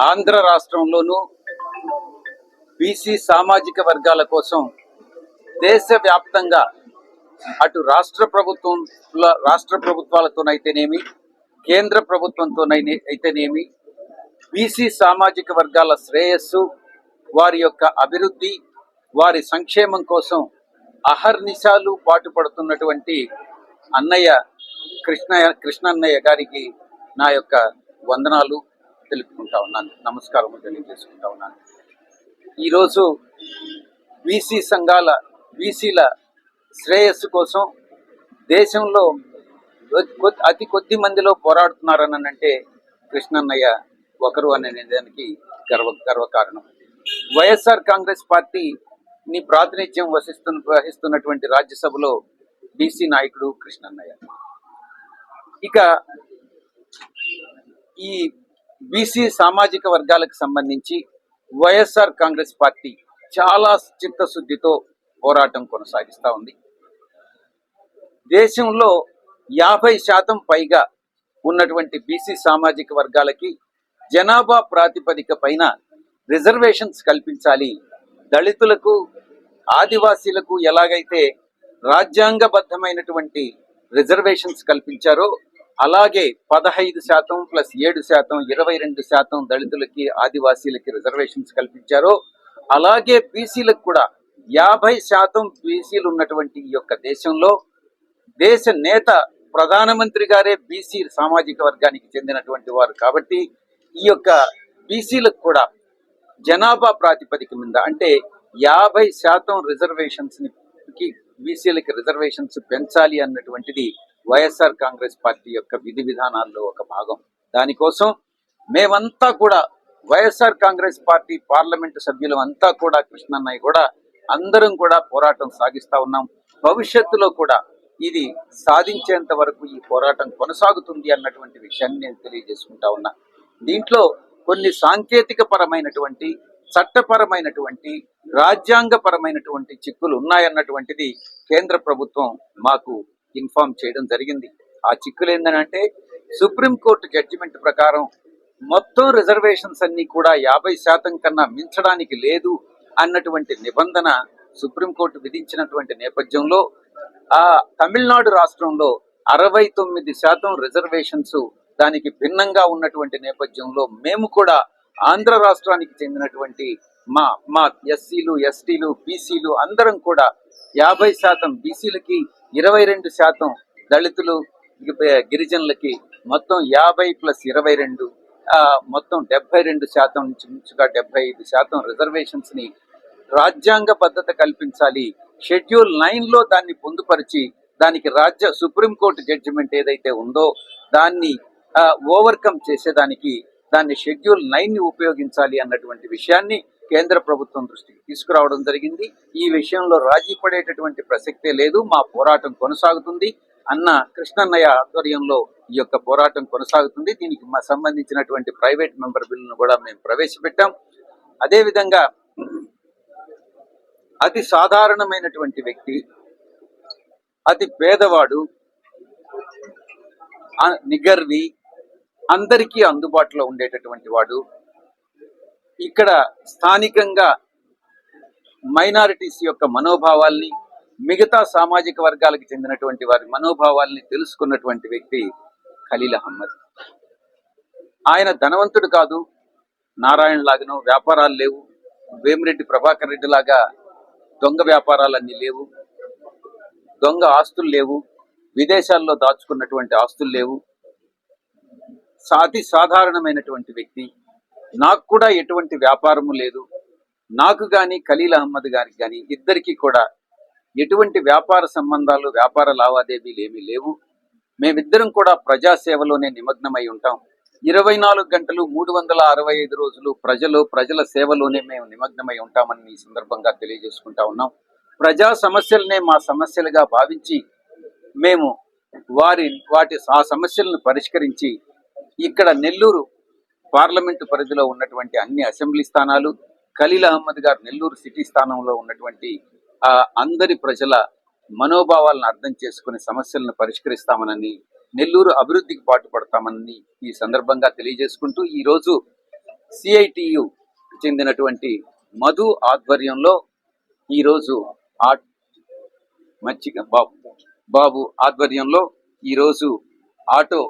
ఆంధ్ర రాష్ట్రంలోనూ బీసీ సామాజిక వర్గాల కోసం దేశవ్యాప్తంగా అటు రాష్ట్ర ప్రభుత్వం రాష్ట్ర ప్రభుత్వాలతోనైతేనేమి కేంద్ర ప్రభుత్వంతోనైతే అయితేనేమి బీసీ సామాజిక వర్గాల శ్రేయస్సు వారి యొక్క అభివృద్ధి వారి సంక్షేమం కోసం అహర్నిశాలు పాటుపడుతున్నటువంటి అన్నయ్య కృష్ణ కృష్ణన్నయ్య గారికి నా యొక్క వందనాలు. తెలుపుకుంటా ఉన్నాను నమస్కారం తెలియజేసుకుంటా ఉన్నాను. ఈరోజు బీసీ సంఘాల బీసీల శ్రేయస్సు కోసం దేశంలో అతి కొద్ది మందిలో పోరాడుతున్నారని అంటే కృష్ణన్నయ్య ఒకరు అనే దానికి గర్వ గర్వకారణం. వైఎస్ఆర్ కాంగ్రెస్ పార్టీని ప్రాతినిధ్యం వసిస్తున్న వహిస్తున్నటువంటి రాజ్యసభలో బీసీ నాయకుడు కృష్ణన్నయ్య. ఇక ఈ బీసీ సామాజిక వర్గాలకు సంబంధించి వైఎస్ఆర్ కాంగ్రెస్ పార్టీ చాలా చిత్తశుద్ధితో పోరాటం కొనసాగిస్తూ ఉంది. దేశంలో యాభై శాతం పైగా ఉన్నటువంటి బీసీ సామాజిక వర్గాలకి జనాభా ప్రాతిపదిక పైన రిజర్వేషన్స్ కల్పించాలి. దళితులకు ఆదివాసీలకు ఎలాగైతే రాజ్యాంగబద్ధమైనటువంటి రిజర్వేషన్స్ కల్పించారో అలాగే పదహైదు శాతం ప్లస్ ఏడు శాతం ఇరవై రెండు శాతం దళితులకి ఆదివాసీలకి రిజర్వేషన్స్ కల్పించారో. అలాగే బీసీలకు కూడా యాభై శాతం బీసీలు ఉన్నటువంటి ఈ యొక్క దేశంలో దేశ నేత ప్రధానమంత్రి గారే బీసీ సామాజిక వర్గానికి చెందినటువంటి వారు కాబట్టి ఈ యొక్క బీసీలకు కూడా జనాభా ప్రాతిపదిక మీద అంటే యాభై శాతం రిజర్వేషన్స్ని బీసీలకి రిజర్వేషన్స్ పెంచాలి అన్నటువంటిది వైఎస్ఆర్ కాంగ్రెస్ పార్టీ యొక్క విధి విధానాల్లో ఒక భాగం. దానికోసం మేమంతా కూడా వైఎస్ఆర్ కాంగ్రెస్ పార్టీ పార్లమెంటు సభ్యులం అంతా కూడా కృష్ణన్నయ్య కూడా అందరం కూడా పోరాటం సాగిస్తా ఉన్నాం. భవిష్యత్తులో కూడా ఇది సాధించేంత వరకు ఈ పోరాటం కొనసాగుతుంది అన్నటువంటి విషయాన్ని నేను తెలియజేసుకుంటా ఉన్నా. దీంట్లో కొన్ని సాంకేతిక పరమైనటువంటి చట్టపరమైనటువంటి రాజ్యాంగపరమైనటువంటి చిక్కులు ఉన్నాయన్నటువంటిది కేంద్ర ప్రభుత్వం మాకు ఇన్ఫార్మ్ చేయడం జరిగింది. ఆ చిక్కులు ఏంటంటే సుప్రీంకోర్టు జడ్జిమెంట్ ప్రకారం మొత్తం రిజర్వేషన్స్ అన్నీ కూడా యాభై శాతం కన్నా మించడానికి లేదు అన్నటువంటి నిబంధన సుప్రీంకోర్టు విధించినటువంటి నేపథ్యంలో ఆ తమిళనాడు రాష్ట్రంలో అరవై తొమ్మిది శాతం రిజర్వేషన్స్ దానికి భిన్నంగా ఉన్నటువంటి నేపథ్యంలో మేము కూడా ఆంధ్ర రాష్ట్రానికి చెందినటువంటి మా మా ఎస్సీలు ఎస్టీలు బీసీలు అందరం కూడా యాభై శాతం బీసీలకి ఇరవై రెండు శాతం దళితులు గిరిజనులకి మొత్తం యాభై ప్లస్ ఇరవై రెండు మొత్తం డెబ్బై రెండు శాతం నుంచి ముంచుగా డెబ్బై ఐదు శాతం రిజర్వేషన్స్ని రాజ్యాంగ భద్రత కల్పించాలి. షెడ్యూల్ నైన్లో దాన్ని పొందుపరిచి దానికి రాజ్య సుప్రీంకోర్టు జడ్జిమెంట్ ఏదైతే ఉందో దాన్ని ఓవర్కమ్ చేసేదానికి దాన్ని షెడ్యూల్ నైన్ని ఉపయోగించాలి అన్నటువంటి విషయాన్ని కేంద్ర ప్రభుత్వం దృష్టికి తీసుకురావడం జరిగింది. ఈ విషయంలో రాజీ పడేటటువంటి ప్రసక్తే లేదు. మా పోరాటం కొనసాగుతుంది అన్న కృష్ణన్నయ్య ఆధ్వర్యంలో ఈ యొక్క పోరాటం కొనసాగుతుంది. దీనికి మా సంబంధించినటువంటి ప్రైవేట్ మెంబర్ బిల్లును కూడా మేము ప్రవేశపెట్టాం. అదేవిధంగా అతి సాధారణమైనటువంటి వ్యక్తి అతి పేదవాడు నిగర్వి అందరికీ అందుబాటులో ఉండేటటువంటి వాడు ఇక్కడ స్థానికంగా మైనారిటీస్ యొక్క మనోభావాల్ని మిగతా సామాజిక వర్గాలకు చెందినటువంటి వారి మనోభావాల్ని తెలుసుకున్నటువంటి వ్యక్తి ఖలీల్ అహ్మద్. ఆయన ధనవంతుడు కాదు నారాయణ లాగానో వ్యాపారాలు లేవు. వేమిరెడ్డి ప్రభాకర్ రెడ్డి లాగా దొంగ వ్యాపారాలన్నీ లేవు. దొంగ ఆస్తులు లేవు. విదేశాల్లో దాచుకున్నటువంటి ఆస్తులు లేవు. అతి సాధారణమైనటువంటి వ్యక్తి. నాకు కూడా ఎటువంటి వ్యాపారము లేదు. నాకు కానీ ఖలీల్ అహ్మద్ గారికి కానీ ఇద్దరికి కూడా ఎటువంటి వ్యాపార సంబంధాలు వ్యాపార లావాదేవీలు ఏమీ లేవు. మేమిద్దరం కూడా ప్రజాసేవలోనే నిమగ్నమై ఉంటాం. ఇరవై నాలుగు గంటలు మూడు వందల అరవై ఐదు రోజులు ప్రజలు ప్రజల సేవలోనే మేము నిమగ్నమై ఉంటామని ఈ సందర్భంగా తెలియజేసుకుంటా ఉన్నాం. ప్రజా సమస్యలనే మా సమస్యలుగా భావించి మేము వారి వాటి ఆ సమస్యలను పరిష్కరించి ఇక్కడ నెల్లూరు పార్లమెంటు పరిధిలో ఉన్నటువంటి అన్ని అసెంబ్లీ స్థానాలు ఖలీల్ అహ్మద్ గారు నెల్లూరు సిటీ స్థానంలో ఉన్నటువంటి ఆ అందరి ప్రజల మనోభావాలను అర్థం చేసుకుని సమస్యలను పరిష్కరిస్తామనని నెల్లూరు అభివృద్ధికి పాటుపడతామని ఈ సందర్భంగా తెలియజేసుకుంటూ ఈరోజు సిఐటియు చెందినటువంటి మధు ఆధ్వర్యంలో ఈరోజు ఆ మచ్చిక బాబు బాబు ఆధ్వర్యంలో ఈరోజు ఆటో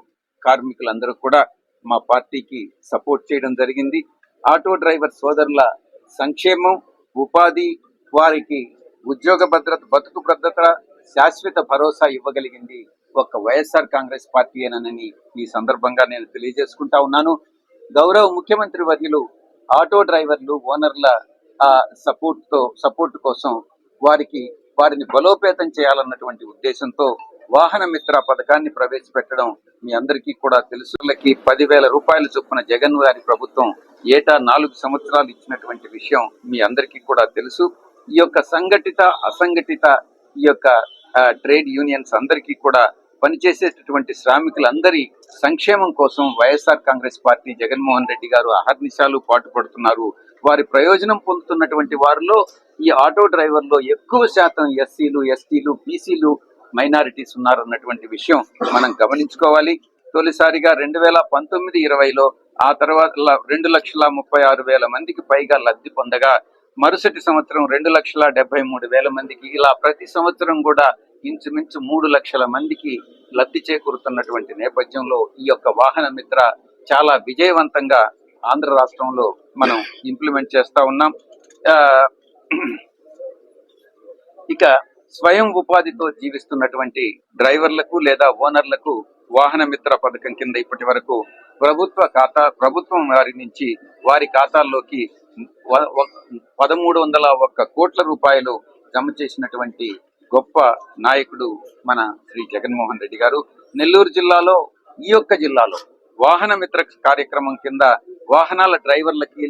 కార్మికులందరూ కూడా మా పార్టీకి సపోర్ట్ చేయడం జరిగింది. ఆటో డ్రైవర్ సోదరుల సంక్షేమం ఉపాధి వారికి ఉద్యోగ భద్రత బతుకు భద్రత శాశ్వత భరోసా ఇవ్వగలిగింది ఒక వైఎస్ఆర్ కాంగ్రెస్ పార్టీ ఏనని ఈ సందర్భంగా నేను తెలియజేసుకుంటా ఉన్నాను. గౌరవ ముఖ్యమంత్రి వర్యులు ఆటో డ్రైవర్లు ఓనర్ల సపోర్ట్తో సపోర్ట్ కోసం వారికి వారిని బలోపేతం చేయాలన్నటువంటి ఉద్దేశంతో వాహన మిత్ర పథకాన్ని ప్రవేశపెట్టడం మీ అందరికీ కూడా తెలుసులకి. పదివేల రూపాయల చొప్పున జగన్ గారి ప్రభుత్వం ఏటా నాలుగు సంవత్సరాలు ఇచ్చినటువంటి విషయం మీ అందరికీ కూడా తెలుసు. ఈ యొక్క సంఘటిత అసంఘటిత ఈ యొక్క ట్రేడ్ యూనియన్స్ అందరికీ కూడా పనిచేసేటటువంటి శ్రామికులందరి సంక్షేమం కోసం వైఎస్ఆర్ కాంగ్రెస్ పార్టీ జగన్మోహన్ రెడ్డి గారు అహర్నిశాలు పాటుపడుతున్నారు. వారి ప్రయోజనం పొందుతున్నటువంటి వారిలో ఈ ఆటో డ్రైవర్లో ఎక్కువ శాతం ఎస్సీలు ఎస్టీలు బీసీలు మైనారిటీస్ ఉన్నారన్నటువంటి విషయం మనం గమనించుకోవాలి. తొలిసారిగా రెండు వేల పంతొమ్మిది ఇరవైలో ఆ తర్వాత రెండు లక్షల ముప్పై ఆరు వేల మందికి పైగా లబ్ధి పొందగా మరుసటి సంవత్సరం రెండు లక్షల డెబ్బై మూడు వేల మందికి ఇలా ప్రతి సంవత్సరం కూడా ఇంచుమించు మూడు లక్షల మందికి లబ్ధి చేకూరుతున్నటువంటి నేపథ్యంలో ఈ యొక్క వాహన మిత్ర చాలా విజయవంతంగా ఆంధ్ర రాష్ట్రంలో మనం ఇంప్లిమెంట్ చేస్తా ఉన్నాం. ఇక స్వయం ఉపాధితో జీవిస్తున్నటువంటి డ్రైవర్లకు లేదా ఓనర్లకు వాహన మిత్ర పథకం కింద ఇప్పటి వరకు ప్రభుత్వ ఖాతా ప్రభుత్వం వారి నుంచి వారి ఖాతాల్లోకి పదమూడు వందల ఒక్క కోట్ల రూపాయలు జమ చేసినటువంటి గొప్ప నాయకుడు మన శ్రీ జగన్మోహన్ రెడ్డి గారు. నెల్లూరు జిల్లాలో ఈ యొక్క జిల్లాలో వాహన మిత్ర కార్యక్రమం కింద వాహనాల డ్రైవర్లకి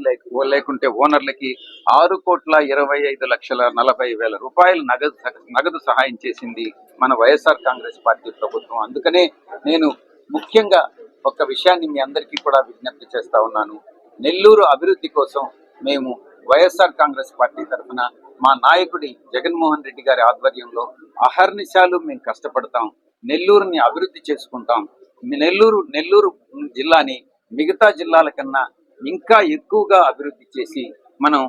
లేకుంటే ఓనర్లకి ఆరు కోట్ల ఇరవై ఐదు లక్షల నలభై వేల రూపాయలు నగదు నగదు సహాయం చేసింది మన వైఎస్ఆర్ కాంగ్రెస్ పార్టీ ప్రభుత్వం. అందుకనే నేను ముఖ్యంగా ఒక విషయాన్ని మీ అందరికీ కూడా విజ్ఞప్తి చేస్తా ఉన్నాను. నెల్లూరు అభివృద్ధి కోసం మేము వైఎస్ఆర్ కాంగ్రెస్ పార్టీ తరఫున మా నాయకుడి జగన్మోహన్ రెడ్డి గారి ఆధ్వర్యంలో అహర్నిశాలు మేము కష్టపడతాం. నెల్లూరుని అభివృద్ధి చేసుకుంటాం. నెల్లూరు నెల్లూరు జిల్లాని మిగతా జిల్లాల కన్నా ఇంకా ఎక్కువగా అభివృద్ధి చేసి మనం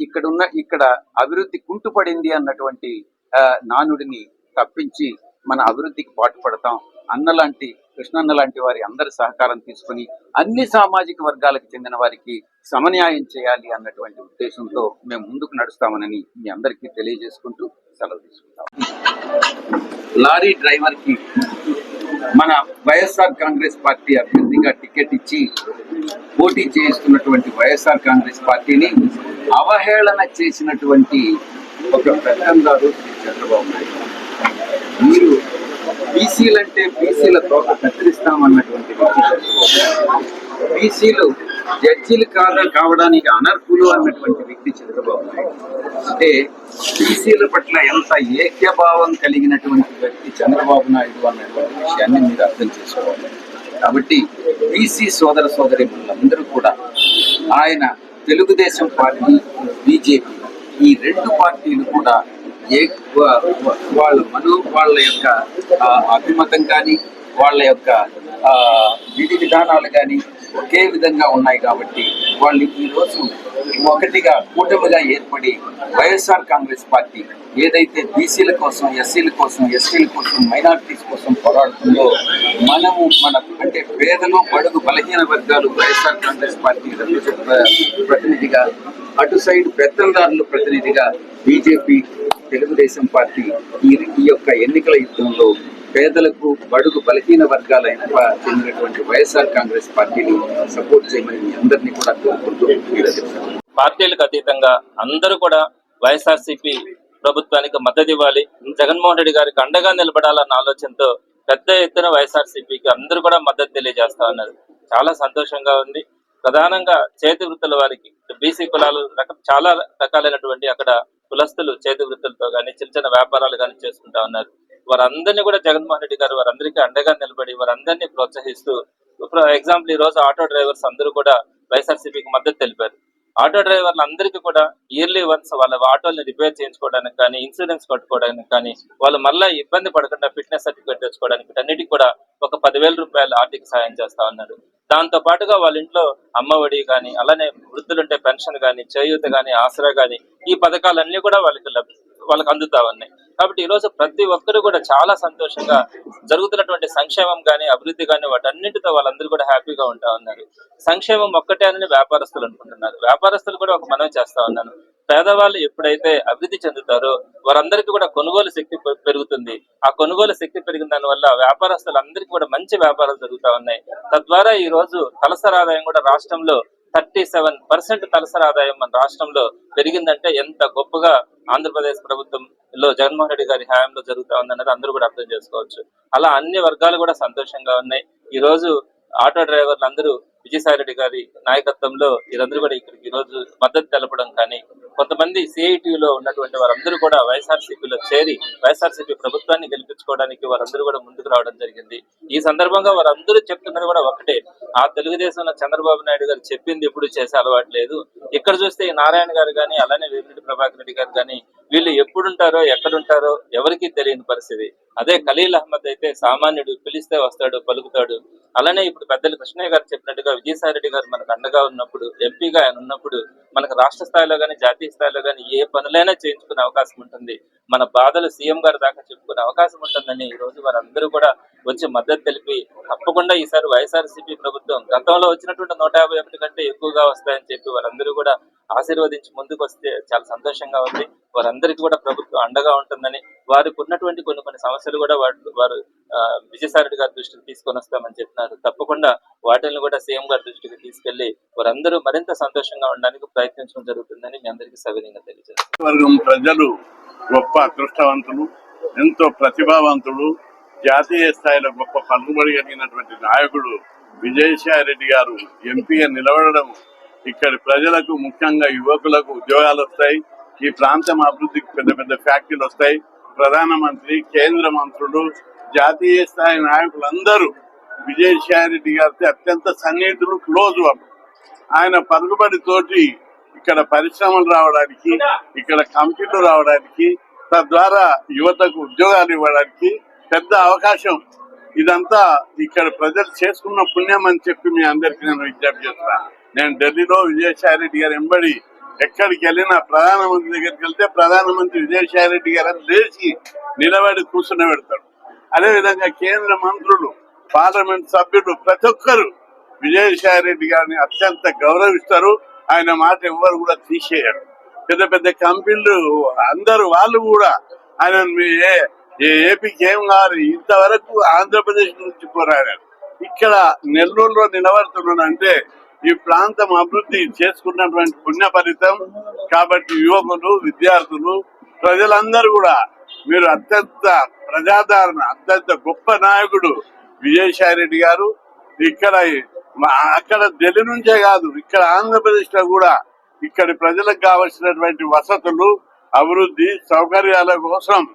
ఇక్కడ ఉన్న ఇక్కడ అభివృద్ధి కుంటుపడింది అన్నటువంటి నానుడిని తప్పించి మన అభివృద్ధికి పాటుపడతాం అన్నలాంటి కృష్ణన్న లాంటి వారి అందరి సహకారం తీసుకొని అన్ని సామాజిక వర్గాలకు చెందిన వారికి సమన్యాయం చేయాలి అన్నటువంటి ఉద్దేశంతో మేము ముందుకు నడుస్తామని మీ అందరికీ తెలియజేసుకుంటూ సెలవు తీసుకుంటాం. లారీ డ్రైవర్కి మన వైఎస్ఆర్ కాంగ్రెస్ పార్టీ అభ్యర్థిగా టికెట్ ఇచ్చి పోటీ చేస్తున్నటువంటి వైఎస్ఆర్ కాంగ్రెస్ పార్టీని అవహేళన చేసినటువంటి ఒక పెద్దందారు శ్రీ చంద్రబాబు నాయుడు మీరు బీసీలంటే బీసీల తోక కత్తిరిస్తామన్నటువంటి బీసీలు జడ్జీలు కాదా కావడానికి అనర్హులు అన్నటువంటి వ్యక్తి చంద్రబాబు నాయుడు. అంటే బీసీల పట్ల ఎంత ఏక్యభావం కలిగినటువంటి వ్యక్తి చంద్రబాబు నాయుడు అన్నటువంటి విషయాన్ని మీరు అర్థం చేసుకోవాలి. కాబట్టి బీసీ సోదర సోదరి అందరూ కూడా ఆయన తెలుగుదేశం పార్టీ బీజేపీ ఈ రెండు పార్టీలు కూడా ఏ వాళ్ళ మనో వాళ్ళ యొక్క అభిమతం కానీ వాళ్ళ యొక్క ఆ, విధి విధానాలు కానీ ఒకే విధంగా ఉన్నాయి కాబట్టి వాళ్ళు ఈ రోజు ఒకటిగా కూటమిగా ఏర్పడి వైఎస్ఆర్ కాంగ్రెస్ పార్టీ ఏదైతే బీసీల కోసం ఎస్సీల కోసం ఎస్టీల కోసం మైనారిటీస్ కోసం పోరాడుతుందో మనము మన అంటే పేదలు బడుగు బలహీన వర్గాలు వైఎస్ఆర్ కాంగ్రెస్ పార్టీ ప్రతినిధిగా అటు సైడ్ పెత్తందారులు ప్రతినిధిగా బీజేపీ తెలుగుదేశం పార్టీ ఈ యొక్క ఎన్నికల యుద్ధంలో పేదలకు బడుగు బలహీన వర్గాలైన చెందినటువంటి వైఎస్ఆర్ కాంగ్రెస్ పార్టీని సపోర్ట్ చేయమని అందరినీ కూడా కోరుకుంటూ పార్టీలకు అతీతంగా అందరూ కూడా వైఎస్ఆర్సీపీ ప్రభుత్వానికి మద్దతు ఇవ్వాలి. జగన్మోహన్ రెడ్డి గారికి అండగా నిలబడాలన్న ఆలోచనతో పెద్ద ఎత్తున వైఎస్ఆర్సీపీకి అందరూ కూడా మద్దతు తెలియజేస్తా ఉన్నారు. చాలా సంతోషంగా ఉంది. ప్రధానంగా చేతి వృత్తుల వారికి బీసీ కులాలు చాలా రకాలైనటువంటి అక్కడ కులస్తులు చేతి వృత్తులతో కానీ చిన్న చిన్న వ్యాపారాలు కానీ చేసుకుంటా ఉన్నారు. వారందరినీ కూడా జగన్మోహన్ రెడ్డి గారు వారందరికీ అండగా నిలబడి వారందరినీ ప్రోత్సహిస్తూ ఎగ్జాంపుల్ ఈ రోజు ఆటో డ్రైవర్స్ అందరూ కూడా వైఎస్ఆర్సీపీకి మద్దతు తెలిపారు. ఆటో డ్రైవర్లు అందరికీ కూడా ఇయర్లీ వన్స్ వాళ్ళ ఆటోని రిపేర్ చేయించుకోవడానికి కానీ ఇన్సూరెన్స్ కట్టుకోవడానికి కానీ వాళ్ళు మళ్ళీ ఇబ్బంది పడకుండా ఫిట్నెస్ సర్టిఫికేట్ తెచ్చుకోవడానికి వీటన్నిటికీ కూడా ఒక పదివేల రూపాయలు ఆర్థిక సాయం చేస్తా ఉన్నారు దాంతో పాటుగా వాళ్ళ ఇంట్లో అమ్మఒడి కానీ అలానే వృద్ధులుంటే పెన్షన్ కానీ చేయూత కానీ ఆసరా కానీ ఈ పథకాలన్నీ కూడా వాళ్ళకి లభిస్తాయి. వాళ్ళకి అందుతా ఉన్నాయి కాబట్టి ఈ రోజు ప్రతి ఒక్కరు కూడా చాలా సంతోషంగా జరుగుతున్నటువంటి సంక్షేమం కానీ అభివృద్ధి కానీ వాటన్నింటితో వాళ్ళందరూ కూడా హ్యాపీగా ఉంటా ఉన్నారు. సంక్షేమం ఒక్కటే అని వ్యాపారస్తులు అనుకుంటున్నారు. వ్యాపారస్తులు కూడా ఒక మనం చేస్తా ఉన్నాను. పేదవాళ్ళు ఎప్పుడైతే అభివృద్ధి చెందుతారో వారందరికీ కూడా కొనుగోలు శక్తి పెరుగుతుంది. ఆ కొనుగోలు శక్తి పెరిగిన దాని వల్ల వ్యాపారస్తులందరికీ కూడా మంచి వ్యాపారాలు జరుగుతా ఉన్నాయి. తద్వారా ఈ రోజు తలసరి ఆదాయం కూడా రాష్ట్రంలో థర్టీ సెవెన్ పర్సెంట్ తలసరి ఆదాయం మన రాష్ట్రంలో పెరిగిందంటే ఎంత గొప్పగా ఆంధ్రప్రదేశ్ ప్రభుత్వంలో జగన్మోహన్ రెడ్డి గారి హయాంలో జరుగుతా ఉందన్నది అందరూ కూడా అర్థం చేసుకోవచ్చు. అలా అన్ని వర్గాలు కూడా సంతోషంగా ఉన్నాయి. ఈ రోజు ఆటో డ్రైవర్లు అందరూ విజయసాయిరెడ్డి గారి నాయకత్వంలో వీరందరూ కూడా ఇక్కడికి ఈరోజు రోజు మద్దతు తెలపడం కానీ కొంతమంది సిఐటిలో ఉన్నటువంటి వారందరూ కూడా వైఎస్ఆర్సీపీలో చేరి వైఎస్ఆర్సీపీ ప్రభుత్వాన్ని గెలిపించుకోవడానికి వారందరూ కూడా ముందుకు రావడం జరిగింది. ఈ సందర్భంగా వారందరూ చెప్తున్నది కూడా ఒకటే. ఆ తెలుగుదేశంలో చంద్రబాబు నాయుడు గారు చెప్పింది ఎప్పుడు చేసే అలవాటు లేదు. ఇక్కడ చూస్తే నారాయణ గారు కానీ అలానే వేమిరెడ్డి ప్రభాకర్ రెడ్డి గారు కానీ వీళ్ళు ఎప్పుడుంటారో ఎక్కడుంటారో ఎవరికీ తెలియని పరిస్థితి. అదే ఖలీల్ అహ్మద్ అయితే సామాన్యుడు పిలిస్తే వస్తాడు పలుకుతాడు. అలానే ఇప్పుడు పెద్దలు కృష్ణయ్య గారు చెప్పినట్టుగా విజయసాయి రెడ్డి గారు మనకు అండగా ఉన్నప్పుడు ఎంపీగా ఆయన ఉన్నప్పుడు మనకు రాష్ట్ర స్థాయిలో కానీ జాతీయ స్థాయిలో కానీ ఏ పనులైనా చేయించుకునే అవకాశం ఉంటుంది. మన బాధలు సీఎం గారి దాకా చెప్పుకునే అవకాశం ఉంటుందని ఈ రోజు వారందరూ కూడా వచ్చి మద్దతు తెలిపి తప్పకుండా ఈసారి వైఎస్ఆర్సీపీ ప్రభుత్వం గతంలో వచ్చినటువంటి నూట యాభై కంటే ఎక్కువగా వస్తాయని చెప్పి వారందరూ కూడా ఆశీర్వదించి ముందుకు వస్తే చాలా సంతోషంగా ఉంది. వారందరికీ కూడా ప్రభుత్వం అండగా ఉంటుందని వారికి ఉన్నటువంటి కొన్ని కొన్ని సమస్యలు కూడా వాటి వారు ఆ, విజయసాయి గారి దృష్టికి తీసుకొని వస్తామని చెప్తున్నారు తప్పకుండా వాటిని కూడా సీఎం గారి దృష్టికి తీసుకెళ్ళి వారందరూ మరింత సంతోషంగా ఉండడానికి ప్రయత్నించడం జరుగుతుందని మీ అందరికీ సవినీయంగా తెలియజేస్తారు ప్రజలు గొప్ప అదృష్టవంతులు ఎంతో ప్రతిభావంతుడు జాతీయ స్థాయిలో గొప్ప కనుబడి కలిగినటువంటి నాయకుడు విజయసాయి రెడ్డి గారు ఎంపీగా నిలబడడం ఇక్కడ ప్రజలకు ముఖ్యంగా యువకులకు ఉద్యోగాలు వస్తాయి. ఈ ప్రాంతం అభివృద్ధికి పెద్ద పెద్ద ఫ్యాక్టరీలు వస్తాయి. ప్రధానమంత్రి కేంద్ర మంత్రులు జాతీయ స్థాయి నాయకులందరూ విజయసాయి రెడ్డి గారితో అత్యంత సన్నిహితులు క్లోజ్ వాళ్ళు. ఆయన పలుకుబడి తోటి ఇక్కడ పరిశ్రమలు రావడానికి ఇక్కడ కంపెనీలు రావడానికి తద్వారా యువతకు ఉద్యోగాలు ఇవ్వడానికి పెద్ద అవకాశం. ఇదంతా ఇక్కడ ప్రజలు చేసుకున్న పుణ్యం అని చెప్పి మీ అందరికీ నేను విజ్ఞప్తి చేస్తున్నాను. నేను ఢిల్లీలో విజయసాయి రెడ్డి గారు ఎంబడి ఎక్కడికి వెళ్ళినా ప్రధానమంత్రి దగ్గరికి వెళ్తే ప్రధానమంత్రి విజయసాయి రెడ్డి గారు లేచి నిలబడి కూర్చుని పెడతాడు. అదేవిధంగా కేంద్ర మంత్రులు పార్లమెంట్ సభ్యులు ప్రతి ఒక్కరు విజయసాయి రెడ్డి గారిని అత్యంత గౌరవిస్తారు. ఆయన మాట ఎవ్వరు కూడా తీసేయరు. పెద్ద పెద్ద కంపెనీలు అందరు వాళ్ళు కూడా ఆయన మీ ఏ- ఏపీకి ఏం కావాలి ఇంతవరకు ఆంధ్రప్రదేశ్ నుంచి పోరాడారు. ఇక్కడ నెల్లూరులో నిలబడుతున్నాడంటే ఈ ప్రాంతం అభివృద్ధి చేసుకున్నటువంటి పుణ్య ఫలితం. కాబట్టి యువకులు విద్యార్థులు ప్రజలందరూ కూడా మీరు అత్యంత ప్రజాదరణ అత్యంత గొప్ప నాయకుడు విజయసాయి రెడ్డి గారు. ఇక్కడ మా- అక్కడ ఢిల్లీ నుంచే కాదు ఇక్కడ ఆంధ్రప్రదేశ్లో కూడా ఇక్కడి ప్రజలకు కావలసినటువంటి వసతులు అభివృద్ధి సౌకర్యాల కోసం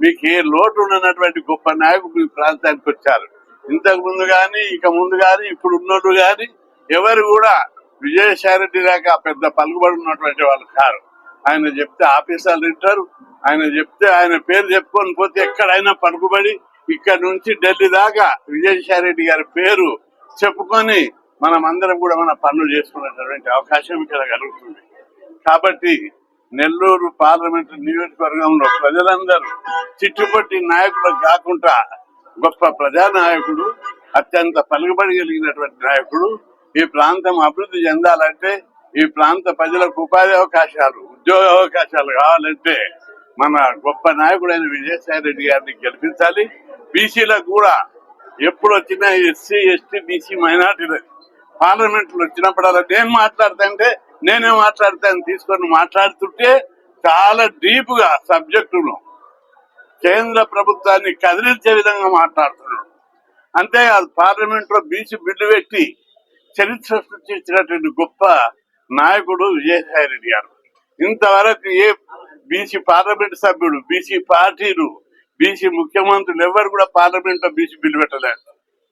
మీకు ఏ లోటు ఉన్నటువంటి గొప్ప నాయకుడు ఈ ప్రాంతానికి వచ్చారు. ఇంతకు ముందు గాని ఇక ముందు గాని ఇప్పుడు ఉన్నట్టు కానీ ఎవరు కూడా విజయసాయి దాకా పెద్ద పలుకుబడి ఉన్నటువంటి వాళ్ళు కారు. ఆయన చెప్తే ఆఫీసర్లు వింటారు ఆయన చెప్తే ఆయన పేరు చెప్పుకొని పోతే ఎక్కడైనా పలుకుబడి ఇక్కడ నుంచి ఢిల్లీ దాకా విజయసాయిరెడ్డి గారి పేరు చెప్పుకొని మనం అందరం కూడా మన పనులు చేసుకునేటటువంటి అవకాశం ఇక్కడ కలుగుతుంది. కాబట్టి నెల్లూరు పార్లమెంటు నియోజకవర్గంలో ప్రజలందరూ చిట్టుపట్టి నాయకులు కాకుండా గొప్ప ప్రజానాయకుడు అత్యంత పలుకుబడి కలిగినటువంటి నాయకుడు ఈ ప్రాంతం అభివృద్ధి చెందాలంటే ఈ ప్రాంత ప్రజలకు ఉపాధి అవకాశాలు ఉద్యోగ అవకాశాలు కావాలంటే మన గొప్ప నాయకుడైన విజయసాయి రెడ్డి గారిని గెలిపించాలి. బీసీలకు కూడా ఎప్పుడు వచ్చినా ఎస్సీ ఎస్టీ బీసీ మైనార్టీలు పార్లమెంట్లో వచ్చినప్పుడల్లా నేను మాట్లాడతాంటే నేనే మాట్లాడతాను తీసుకొని మాట్లాడుతుంటే చాలా డీప్గా సబ్జెక్టును కేంద్ర ప్రభుత్వాన్ని కదిలించే విధంగా మాట్లాడుతున్నాడు. అంతేకాదు పార్లమెంట్లో బీసీ బిల్లు పెట్టి చరిత్ర సృష్టించినటువంటి గొప్ప నాయకుడు విజయసాయి రెడ్డి గారు. ఇంతవరకు ఏ బీసీ పార్లమెంట్ సభ్యుడు బీసీ పార్టీలు బీసీ ముఖ్యమంత్రులు ఎవరు కూడా పార్లమెంట్లో బీసీ బిల్లు పెట్టలేదు.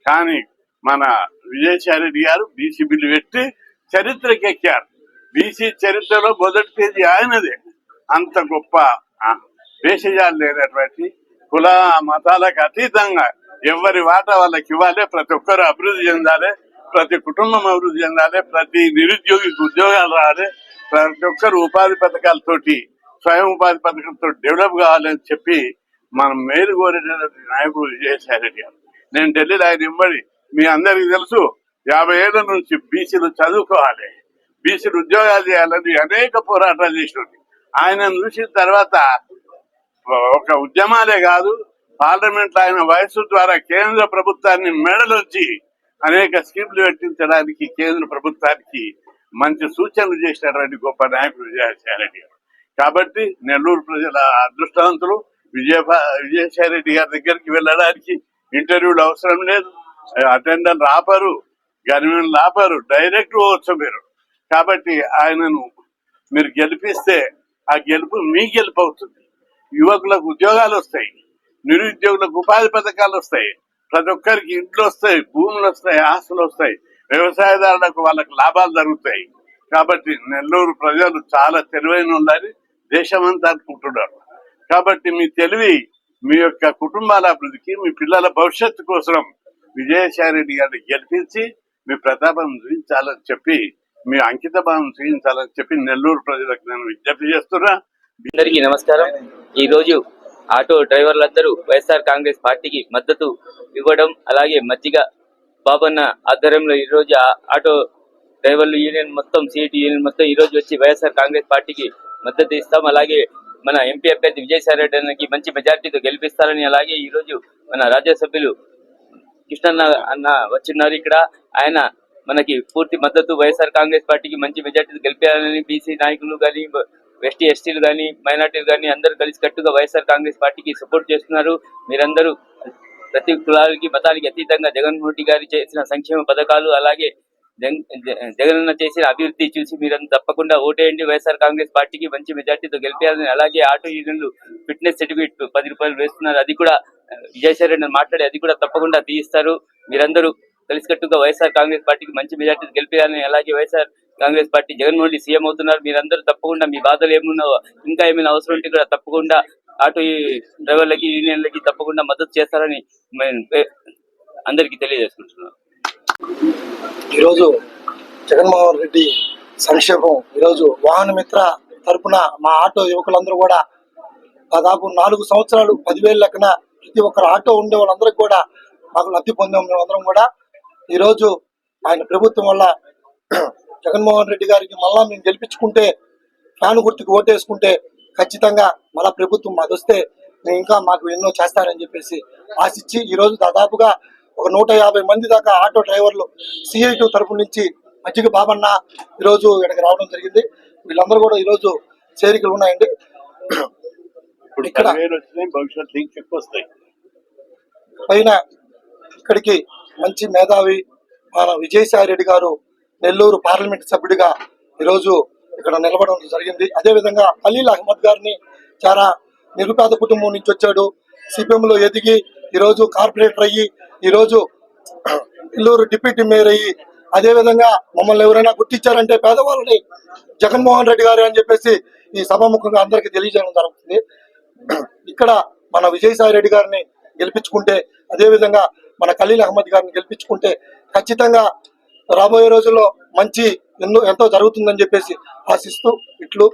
కానీ మన విజయసాయి రెడ్డి గారు బీసీ బిల్లు పెట్టి చరిత్రకి ఎక్కారు. బీసీ చరిత్రలో మొదటి పేజీ ఆయనదే. అంత గొప్ప వేషజాలు లేనటువంటి కుల మతాలకు అతీతంగా ఎవరి వాటా వాళ్ళకి ఇవ్వాలి ప్రతి ఒక్కరు అభివృద్ధి చెందాలి ప్రతి కుటుంబం అభివృద్ధి చెందాలి ప్రతి నిరుద్యోగికి ఉద్యోగాలు రావాలి ప్రతి ఒక్కరు ఉపాధి పథకాలతోటి స్వయం ఉపాధి పథకంతో డెవలప్ కావాలని చెప్పి మనం మేలు కోరేటటువంటి నాయకుడు విజయసాయి రెడ్డి గారు. నేను ఢిల్లీలో ఆయన ఇమ్మడి మీ అందరికీ తెలుసు యాభై ఏళ్ళ నుంచి బీసీలు చదువుకోవాలి బీసీలు ఉద్యోగాలు చేయాలని అనేక పోరాటాలు చేసినది ఆయన చూసిన తర్వాత ఒక ఉద్యమాలే కాదు పార్లమెంట్లో ఆయన వయసు ద్వారా కేంద్ర ప్రభుత్వాన్ని మెడలుంచి అనేక స్కీములు పెట్టించడానికి కేంద్ర ప్రభుత్వానికి మంచి సూచనలు చేసినటువంటి గొప్ప నాయకుడు విజయసాయి రెడ్డి గారు. కాబట్టి నెల్లూరు ప్రజల అదృష్టవంతులు విజయ విజయసాయి రెడ్డి గారి దగ్గరికి వెళ్ళడానికి ఇంటర్వ్యూలు అవసరం లేదు. అటెండర్ ఆపరు గవర్నమెంట్ ఆపరు డైరెక్ట్ పోవచ్చు మీరు. కాబట్టి ఆయనను మీరు గెలిపిస్తే ఆ గెలుపు మీ గెలుపు అవుతుంది. యువకులకు ఉద్యోగాలు వస్తాయి నిరుద్యోగులకు ఉపాధి పథకాలు వస్తాయి. ప్రతి ఒక్కరికి ఇంట్లో వస్తాయి భూములు వస్తాయి ఆస్తులు వస్తాయి. వ్యవసాయదారులకు వాళ్ళకి లాభాలు జరుగుతాయి. కాబట్టి నెల్లూరు ప్రజలు చాలా తెలివైన ఉండాలి దేశమంతా అనుకుంటున్నారు. కాబట్టి మీ తెలివి మీ యొక్క కుటుంబాల అభివృద్ధికి మీ పిల్లల భవిష్యత్తు కోసం విజయసాయి రెడ్డి గారిని గెలిపించి మీ ప్రతాపం చూపించాలని చెప్పి మీ అంకిత భావం చూపించాలని చెప్పి నెల్లూరు ప్రజలకు నేను విజ్ఞప్తి చేస్తున్నా. అందరికీ నమస్కారం. ఈ రోజు ఆటో డ్రైవర్లందరూ వైఎస్ఆర్ కాంగ్రెస్ పార్టీకి మద్దతు ఇవ్వడం అలాగే మజ్జిగ బాబన్న ఆధ్వర్యంలో ఈ రోజు ఆ ఆటో డ్రైవర్లు యూనియన్ మొత్తం సిఐటి యూనియన్ మొత్తం ఈరోజు వచ్చి వైఎస్ఆర్ కాంగ్రెస్ పార్టీకి మద్దతు ఇస్తాం. అలాగే మన ఎంపీ అభ్యర్థి విజయసాయి రెడ్డి మంచి మెజార్టీతో గెలిపిస్తారని అలాగే ఈ రోజు మన రాజ్యసభ్యులు కృష్ణన్న అన్న వచ్చిన్నారు ఇక్కడ. ఆయన మనకి పూర్తి మద్దతు వైఎస్ఆర్ కాంగ్రెస్ పార్టీకి మంచి మెజార్టీతో గెలిపారని బీసీ నాయకులు కానీ ఎస్టీ ఎస్టీలు కానీ మైనార్టీలు కానీ అందరూ కలిసి కట్టుగా వైఎస్ఆర్ కాంగ్రెస్ పార్టీకి సపోర్ట్ చేస్తున్నారు. మీరందరూ ప్రతి కులాలకి మతాలకి అతీతంగా జగన్మోహన్ రెడ్డి గారు చేసిన సంక్షేమ పథకాలు అలాగే జగన్ జగనన్న చేసిన అభివృద్ధి చూసి మీరు తప్పకుండా ఓటేయండి. వైఎస్ఆర్ కాంగ్రెస్ పార్టీకి మంచి మెజార్టీతో గెలిపారని అలాగే ఆటో యూనియన్లు ఫిట్నెస్ సర్టిఫికేట్ పది రూపాయలు వేస్తున్నారు. అది కూడా విజయసాయి రెడ్డి మాట్లాడి అది కూడా తప్పకుండా తీయిస్తారు. మీరందరూ కలిసికట్టుగా వైఎస్ఆర్ కాంగ్రెస్ పార్టీకి మంచి మెజార్టీ గెలిపారని అలాగే YSR Congress party Jaganmohan Reddy CM అవుతున్నారు. మీరందరూ తప్పకుండా మీ బాధలు ఏమున్నావో ఇంకా ఏమైనా అవసరం ఉంటే కూడా తప్పకుండా ఆటో డ్రైవర్లకి యూనియన్లకి తప్పకుండా మద్దతు చేస్తారని మేము అందరికీ తెలియజేసుకుంటున్నాను ఈరోజు జగన్మోహన్ రెడ్డి సంక్షేమం ఈరోజు వాహన మిత్ర తరపున మా ఆటో యువకులందరూ కూడా దాదాపు నాలుగు సంవత్సరాలు పదివేల లెక్కన ప్రతి ఒక్కరు ఆటో ఉండే వాళ్ళందరికీ కూడా మాకు లబ్ధి పొందాం. మేమందరం కూడా ఈరోజు ఆయన ప్రభుత్వం వల్ల జగన్మోహన్ రెడ్డి గారికి మళ్ళా మేము గెలిపించుకుంటే ఫ్యాన్ గుర్తుకు ఓటేసుకుంటే ఖచ్చితంగా మళ్ళా ప్రభుత్వం మాది వస్తే ఇంకా మాకు ఎన్నో చేస్తారని చెప్పేసి ఆశించి ఈరోజు దాదాపుగా ఒక నూట యాభై మంది దాకా ఆటో డ్రైవర్లు సిఐ టూ తరపు నుంచి మజ్జిగ బాబన్న ఈరోజు ఇక్కడికి రావడం జరిగింది. వీళ్ళందరూ కూడా ఈరోజు చేరికలు ఉన్నాయండి. ఇక్కడ పైన ఇక్కడికి మంచి మేధావి మన విజయసాయి రెడ్డి గారు నెల్లూరు పార్లమెంట్ సభ్యుడిగా ఈరోజు ఇక్కడ నిలబడడం జరిగింది. అదే విధంగా అహ్మద్ గారిని చాలా నిరుపేద కుటుంబం నుంచి వచ్చాడు. సిపిఎంలో ఎదిగి ఈరోజు కార్పొరేటర్ అయ్యి ఈరోజు నెల్లూరు డిప్యూటీ మేయర్ అయ్యి అదేవిధంగా మమ్మల్ని ఎవరైనా గుర్తించారంటే పేదవాళ్ళని జగన్మోహన్ రెడ్డి గారు అని చెప్పేసి ఈ సభాముఖంగా అందరికీ తెలియజేయడం జరుగుతుంది. ఇక్కడ మన విజయసాయి రెడ్డి గారిని గెలిపించుకుంటే అదేవిధంగా మన ఖలీల్ అహ్మద్ గారిని గెలిపించుకుంటే ఖచ్చితంగా రాబోయే రోజుల్లో మంచి ఎన్నో ఎంతో జరుగుతుందని చెప్పేసి ఆశిస్తూ ఇట్లు